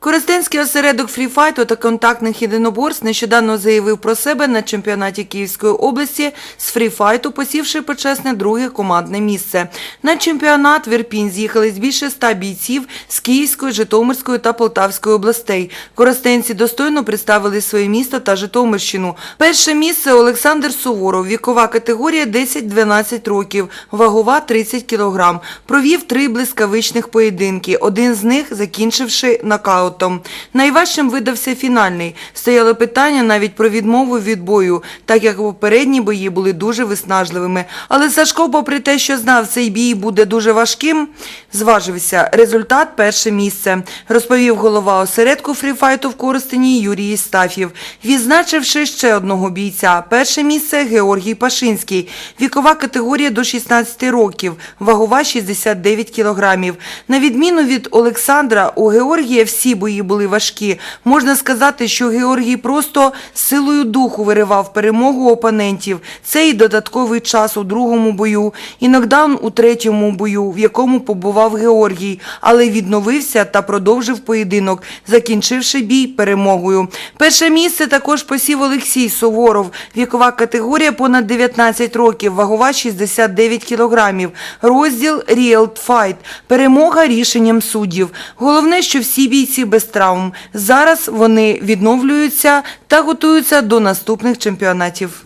Коростенський осередок фріфайту та контактних єдиноборств нещодавно заявив про себе на чемпіонаті Київської області з фріфайту, посівши почесне друге командне місце. На чемпіонат в Ірпінь з'їхались більше ста бійців з Київської, Житомирської та Полтавської областей. Коростенці достойно представили своє місто та Житомирщину. Перше місце Олександр Суворов, вікова категорія 10-12 років, вагова 30 кілограм. Провів три блискавичних поєдинки, один з них закінчивши нокаутом. Найважчим видався фінальний. Стояло питання навіть про відмову від бою, так як попередні бої були дуже виснажливими. Але Сашко, попри те, що знав, цей бій буде дуже важким, зважився. Результат – перше місце, розповів голова осередку фріфайту в Коростені Юрій Стафів, відзначивши ще одного бійця. Перше місце – Георгій Пашинський, вікова категорія до 16 років, вагова 69 кілограмів. На відміну від Олександра, у Георгія всі бої були важкі. Можна сказати, що Георгій просто силою духу виривав перемогу опонентів. Це і додатковий час у другому бою, і нокдаун у третьому бою, в якому побував Георгій, але відновився та продовжив поєдинок, закінчивши бій перемогою. Перше місце також посів Олексій Суворов, вікова категорія понад 19 років, вагова 69 кілограмів. Розділ Real Fight. Перемога рішенням суддів. Головне, що всі бійці без травм. Зараз вони відновлюються та готуються до наступних чемпіонатів.